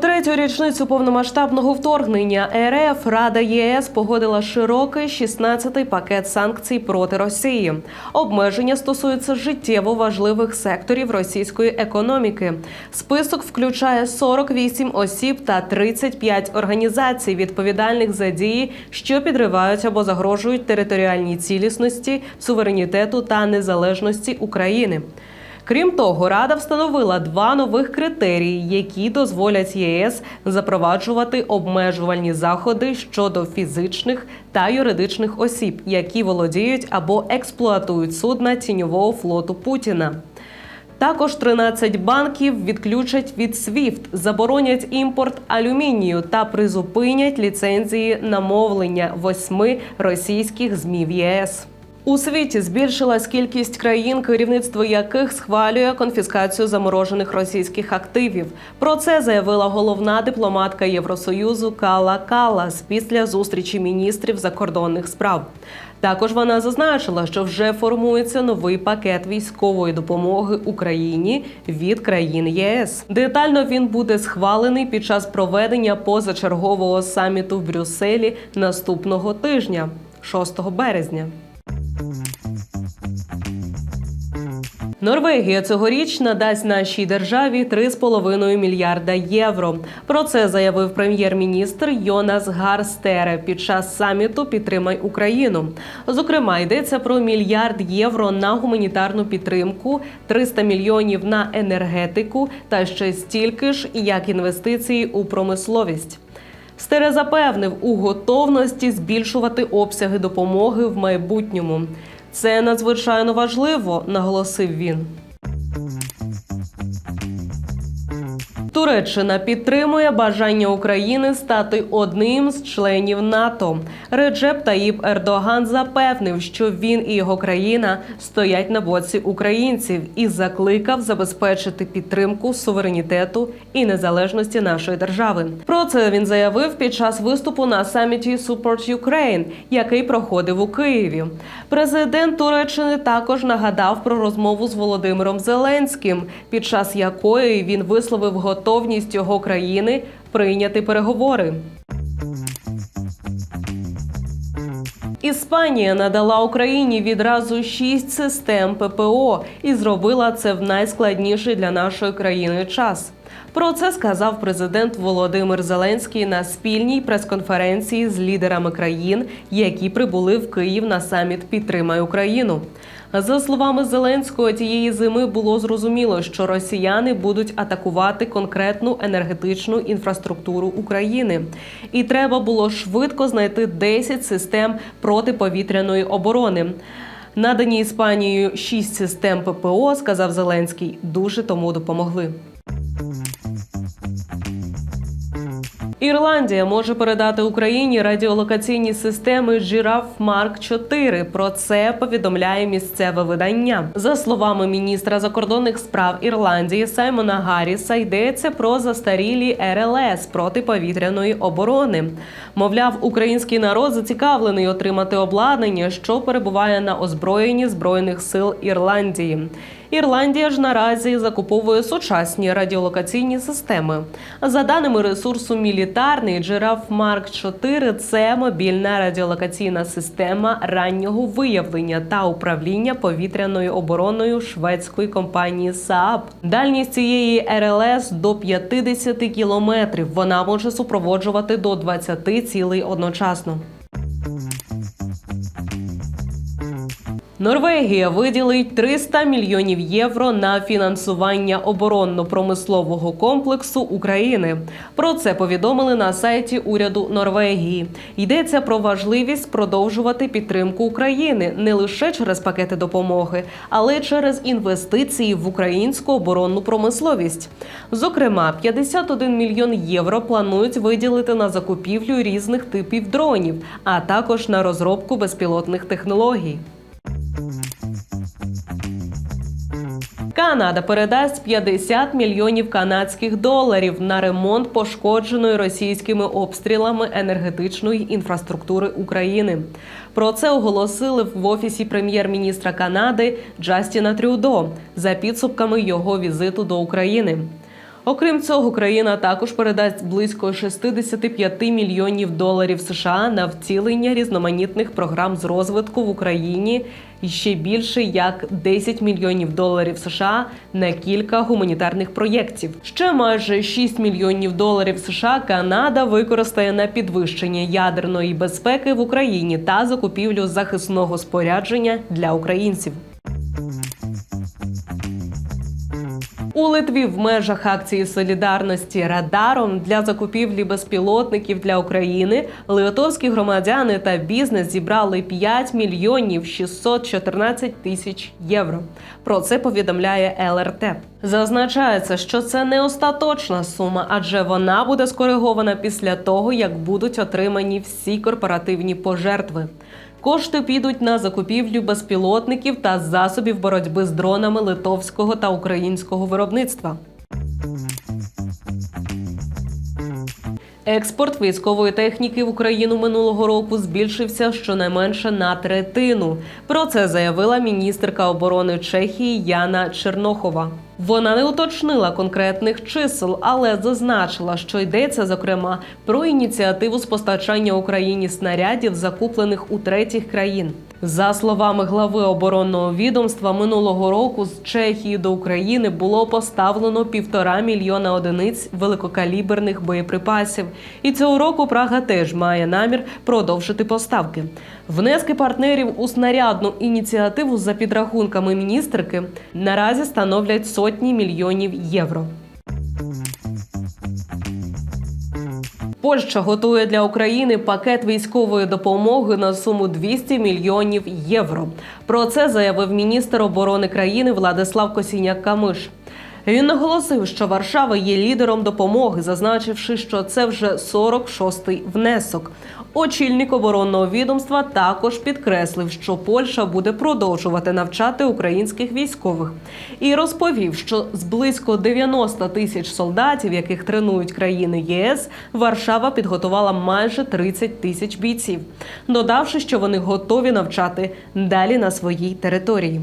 Третю річницю повномасштабного вторгнення РФ Рада ЄС погодила широкий 16-й пакет санкцій проти Росії. Обмеження стосуються життєво важливих секторів російської економіки. Список включає 48 осіб та 35 організацій, відповідальних за дії, що підривають або загрожують територіальній цілісності, суверенітету та незалежності України. Крім того, Рада встановила два нових критерії, які дозволять ЄС запроваджувати обмежувальні заходи щодо фізичних та юридичних осіб, які володіють або експлуатують судна тіньового флоту Путіна. Також 13 банків відключать від SWIFT, заборонять імпорт алюмінію та призупинять ліцензії на мовлення восьми російських змі в ЄС. У світі збільшилась кількість країн, керівництво яких схвалює конфіскацію заморожених російських активів. Про це заявила головна дипломатка Євросоюзу Кала Калас після зустрічі міністрів закордонних справ. Також вона зазначила, що вже формується новий пакет військової допомоги Україні від країн ЄС. Детально він буде схвалений під час проведення позачергового саміту в Брюсселі наступного тижня, 6 березня. Норвегія цьогоріч надасть нашій державі 3,5 мільярда євро. Про це заявив прем'єр-міністр Йонас Гарстере під час саміту Підтримай Україну. Зокрема, йдеться про мільярд євро на гуманітарну підтримку, 300 мільйонів на енергетику та ще стільки ж як інвестиції у промисловість. Стере запевнив у готовності збільшувати обсяги допомоги в майбутньому. Це надзвичайно важливо, наголосив він. Туреччина підтримує бажання України стати одним з членів НАТО. Реджеп Таїп Ердоган запевнив, що він і його країна стоять на боці українців і закликав забезпечити підтримку суверенітету і незалежності нашої держави. Про це він заявив під час виступу на саміті Support Ukraine, який проходив у Києві. Президент Туреччини також нагадав про розмову з Володимиром Зеленським, під час якої він висловив готовність його країни прийняти переговори. Іспанія надала Україні відразу шість систем ППО і зробила це в найскладніший для нашої країни час. Про це сказав президент Володимир Зеленський на спільній прес-конференції з лідерами країн, які прибули в Київ на саміт Підтримай Україну. За словами Зеленського, тієї зими було зрозуміло, що росіяни будуть атакувати конкретну енергетичну інфраструктуру України, і треба було швидко знайти 10 систем протиповітряної оборони. Надані Іспанією 6 систем ППО, сказав Зеленський, дуже тому допомогли. Ірландія може передати Україні радіолокаційні системи Жираф Марк 4 Про це повідомляє місцеве видання. За словами міністра закордонних справ Ірландії Саймона Гарріса, йдеться про застарілі РЛС протиповітряної оборони. Мовляв, український народ зацікавлений отримати обладнання, що перебуває на озброєнні збройних сил Ірландії. Ірландія ж наразі закуповує сучасні радіолокаційні системи. За даними ресурсу мілітарний, Джираф Марк 4 це мобільна радіолокаційна система раннього виявлення та управління повітряною обороною шведської компанії Saab. Дальність цієї РЛС до 50 кілометрів. Вона може супроводжувати до 20 цілей одночасно. Норвегія виділить 300 мільйонів євро на фінансування оборонно-промислового комплексу України. Про це повідомили на сайті уряду Норвегії. Йдеться про важливість продовжувати підтримку України не лише через пакети допомоги, але й через інвестиції в українську оборонну промисловість. Зокрема, 51 мільйон євро планують виділити на закупівлю різних типів дронів, а також на розробку безпілотних технологій. Канада передасть 50 мільйонів канадських доларів на ремонт пошкодженої російськими обстрілами енергетичної інфраструктури України. Про це оголосили в офісі прем'єр-міністра Канади Джастіна Трюдо за підсумками його візиту до України. Окрім цього, країна також передасть близько 65 мільйонів доларів США на втілення різноманітних програм з розвитку в Україні і ще більше як 10 мільйонів доларів США на кілька гуманітарних проєктів. Ще майже 6 мільйонів доларів США Канада використає на підвищення ядерної безпеки в Україні та закупівлю захисного спорядження для українців. У Литві в межах акції солідарності радаром для закупівлі безпілотників для України литовські громадяни та бізнес зібрали 5 мільйонів 614 тисяч євро. Про це повідомляє ЛРТ. Зазначається, що це не остаточна сума, адже вона буде скоригована після того, як будуть отримані всі корпоративні пожертви. Кошти підуть на закупівлю безпілотників та засобів боротьби з дронами литовського та українського виробництва. Експорт військової техніки в Україну минулого року збільшився щонайменше на третину. Про це заявила міністерка оборони Чехії Яна Чернохова. Вона не уточнила конкретних чисел, але зазначила, що йдеться зокрема про ініціативу з постачання Україні снарядів, закуплених у третіх країн. За словами глави оборонного відомства, минулого року з Чехії до України було поставлено півтора мільйона одиниць великокаліберних боєприпасів. І цього року Прага теж має намір продовжити поставки. Внески партнерів у снарядну ініціативу за підрахунками міністерки наразі становлять сотні мільйонів євро. Польща готує для України пакет військової допомоги на суму 200 мільйонів євро. Про це заявив міністр оборони країни Владислав Косіняк-Камиш. Він наголосив, що Варшава є лідером допомоги, зазначивши, що це вже 46-й внесок. Очільник оборонного відомства також підкреслив, що Польща буде продовжувати навчати українських військових, і розповів, що з близько 90 тисяч солдатів, яких тренують країни ЄС, Варшава підготувала майже 30 тисяч бійців, додавши, що вони готові навчати далі на своїй території.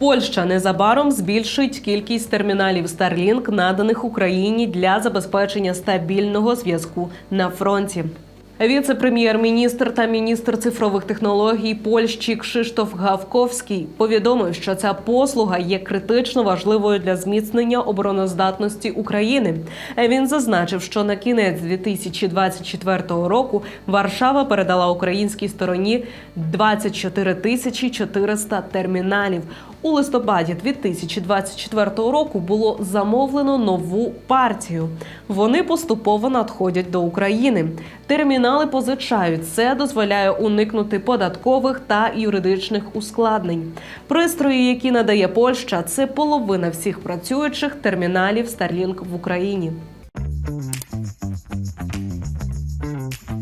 Польща незабаром збільшить кількість терміналів Starlink, наданих Україні для забезпечення стабільного зв'язку на фронті. Віце-прем'єр-міністр та міністр цифрових технологій Польщі Кшиштоф Гавковський повідомив, що ця послуга є критично важливою для зміцнення обороноздатності України. Він зазначив, що на кінець 2024 року Варшава передала українській стороні 24 тисячі 400 терміналів. У листопаді 2024 року було замовлено нову партію. Вони поступово надходять до України. Термінали позичають. Це дозволяє уникнути податкових та юридичних ускладнень. Пристрої, які надає Польща, це половина всіх працюючих терміналів Starlink в Україні.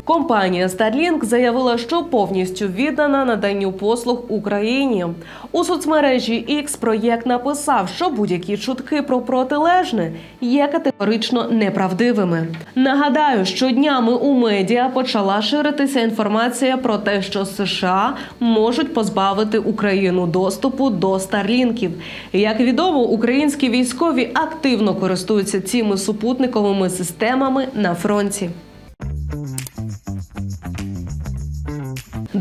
Компанія Starlink заявила, що повністю віддана наданню послуг Україні. У соцмережі X проєкт написав, що будь-які чутки про протилежне є категорично неправдивими. Нагадаю, що днями у медіа почала ширитися інформація про те, що США можуть позбавити Україну доступу до старлінків. Як відомо, українські військові активно користуються цими супутниковими системами на фронті.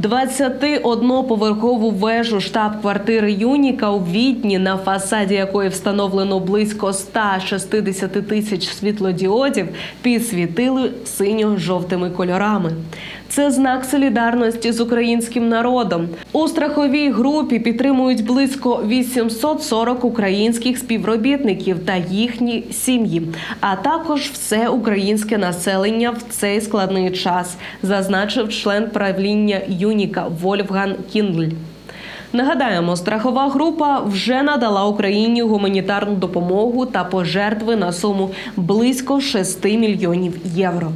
21-поверхову вежу штаб-квартири Юніка у Відні, на фасаді якої встановлено близько 160 тисяч світлодіодів, підсвітили синьо-жовтими кольорами. Це знак солідарності з українським народом. У страховій групі підтримують близько 840 українських співробітників та їхні сім'ї, а також все українське населення в цей складний час, зазначив член правління Юніка Вольфган Кіндль. Нагадаємо, страхова група вже надала Україні гуманітарну допомогу та пожертви на суму близько 6 мільйонів євро.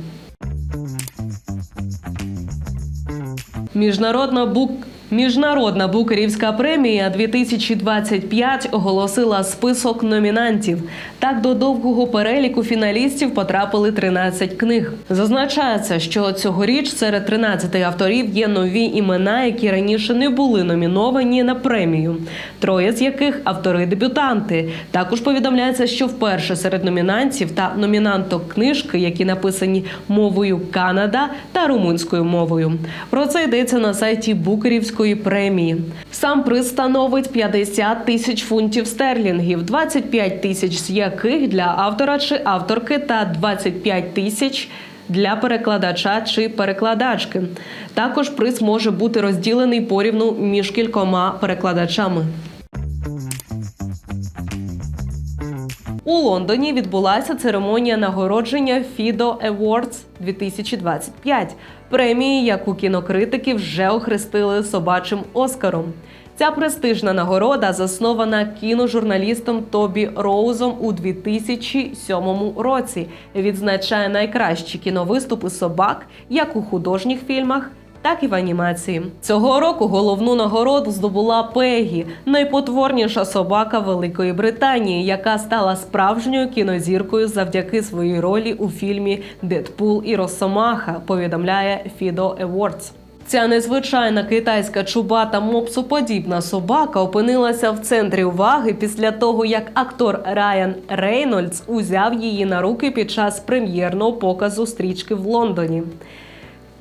Міжнародна бук. Міжнародна букерівська премія 2025 оголосила список номінантів. Так до довгого переліку фіналістів потрапили 13 книг. Зазначається, що цьогоріч серед 13 авторів є нові імена, які раніше не були номіновані на премію. Троє з яких автори-дебютанти. Також повідомляється, що вперше серед номінантів та номінанток книжки, які написані мовою Канада та румунською мовою. Про це йдеться на сайті Букерівської премії. Сам приз становить 50 тисяч фунтів стерлінгів, 25 тисяч з яких для автора чи авторки, та 25 тисяч. Для перекладача чи перекладачки також приз може бути розділений порівну між кількома перекладачами. У Лондоні відбулася церемонія нагородження FIDO Awards 2025, премії, яку кінокритики вже охрестили собачим Оскаром. Ця престижна нагорода заснована кіножурналістом Тобі Роузом у 2007 році. Відзначає найкращі кіновиступи собак як у художніх фільмах, так і в анімації. Цього року головну нагороду здобула Пегі, найпотворніша собака Великої Британії, яка стала справжньою кінозіркою завдяки своїй ролі у фільмі Дедпул і Росомаха. Повідомляє Fido Awards. Ця незвичайна китайська чубата мопсоподібна собака опинилася в центрі уваги після того, як актор Райан Рейнольдс узяв її на руки під час прем'єрного показу стрічки в Лондоні.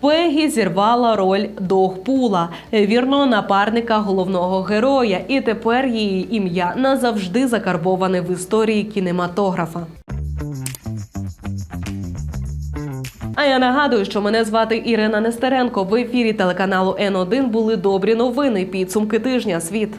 Пегі зірвала роль Догпула, вірного напарника головного героя, і тепер її ім'я назавжди закарбоване в історії кінематографа. А я нагадую, що мене звати Ірина Нестеренко. В ефірі телеканалу Н1 були добрі новини. Підсумки тижня. Світ.